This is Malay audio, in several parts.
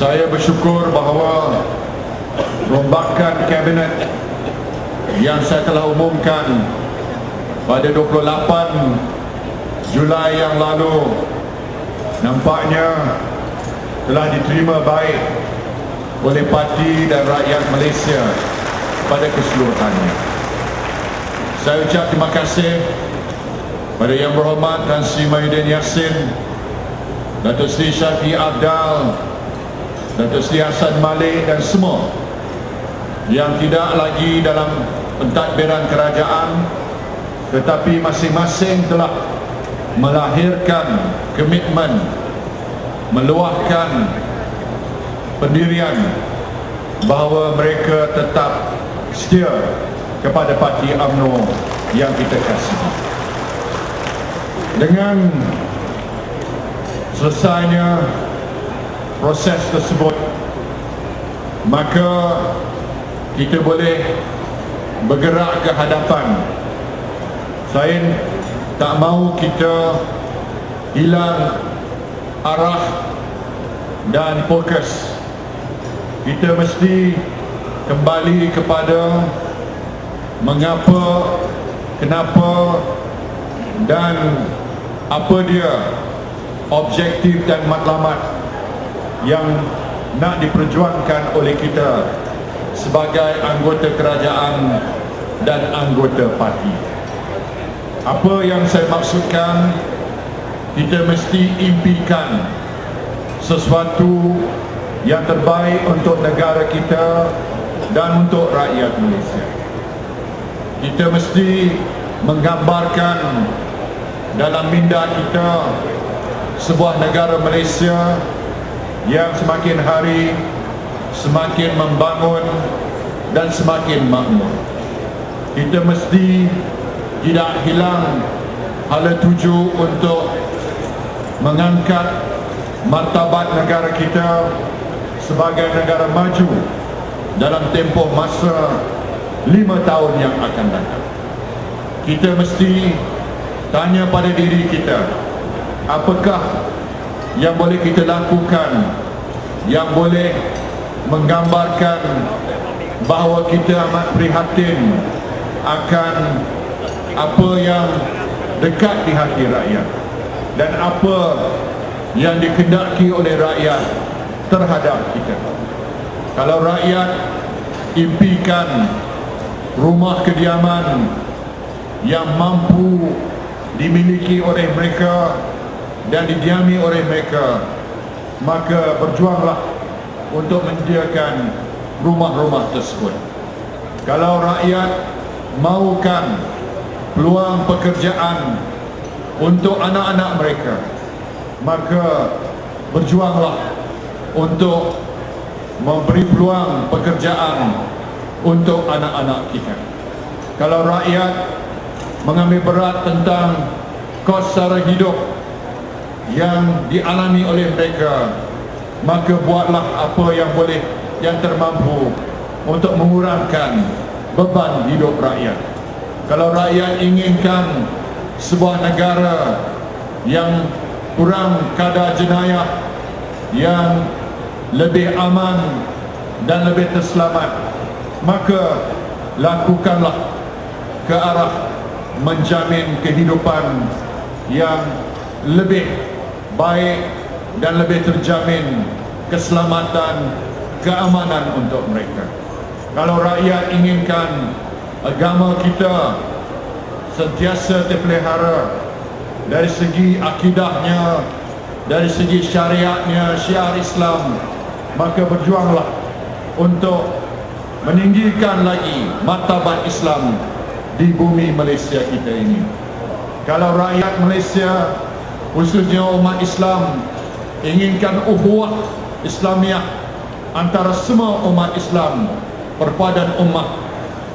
Saya bersyukur bahawa rombakan kabinet yang saya telah umumkan pada 28 Julai yang lalu nampaknya telah diterima baik oleh parti dan rakyat Malaysia pada keseluruhannya. Saya ucap terima kasih pada Yang Berhormat Tan Sri Mahyudin Yassin, Datuk Sri Syafi Abdal, Datuk Sri Hassan Malik dan semua yang tidak lagi dalam pentadbiran kerajaan tetapi masing-masing telah melahirkan komitmen meluahkan pendirian bahawa mereka tetap setia kepada parti UMNO yang kita kasihi. Dengan selesainya proses tersebut maka kita boleh bergerak ke hadapan. Saya tak mahu kita hilang arah dan fokus kita mesti kembali kepada mengapa kenapa dan apa dia objektif dan matlamat yang nak diperjuangkan oleh kita sebagai anggota kerajaan dan anggota parti. Apa yang saya maksudkan kita mesti impikan sesuatu yang terbaik untuk negara kita dan untuk rakyat Malaysia. Kita mesti menggambarkan dalam minda kita sebuah negara Malaysia yang semakin hari semakin membangun dan semakin makmur. Kita mesti tidak hilang hala tuju untuk mengangkat martabat negara kita sebagai negara maju dalam tempoh masa lima tahun yang akan datang. Kita mesti tanya pada diri kita, apakah yang boleh kita lakukan yang boleh menggambarkan bahawa kita amat prihatin akan apa yang dekat di hati rakyat dan apa yang dikendaki oleh rakyat terhadap kita. Kalau rakyat impikan rumah kediaman yang mampu dimiliki oleh mereka dan didiami oleh mereka, maka berjuanglah untuk menyediakan rumah-rumah tersebut. Kalau rakyat mahukan peluang pekerjaan untuk anak-anak mereka, maka berjuanglah untuk memberi peluang pekerjaan untuk anak-anak kita. Kalau rakyat mengambil berat tentang kos sara hidup yang dialami oleh mereka, maka buatlah apa yang boleh yang termampu untuk mengurangkan beban hidup rakyat. Kalau rakyat inginkan sebuah negara yang kurang kadar jenayah yang lebih aman dan lebih terselamat maka lakukanlah ke arah menjamin kehidupan yang lebih baik dan lebih terjamin keselamatan, keamanan untuk mereka. Kalau rakyat inginkan agama kita sentiasa terpelihara dari segi akidahnya, dari segi syariatnya, syiar Islam, maka berjuanglah untuk meninggikan lagi martabat Islam di bumi Malaysia kita ini. Kalau rakyat Malaysia, khususnya umat Islam, inginkan uhuah Islamiah antara semua umat Islam perpadan umat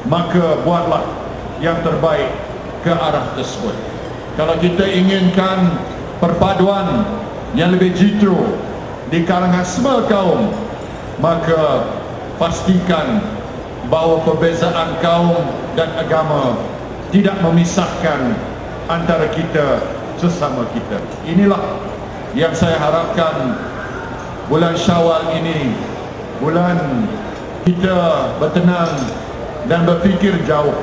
maka buatlah yang terbaik ke arah tersebut. Kalau kita inginkan perpaduan yang lebih jitu di kalangan semua kaum maka pastikan bahawa perbezaan kaum dan agama tidak memisahkan antara kita sesama kita. Inilah yang saya harapkan bulan Syawal ini bulan kita bertenang dan berfikir jauh.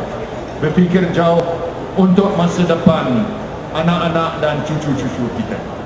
Berfikir jauh untuk masa depan anak-anak dan cucu-cucu kita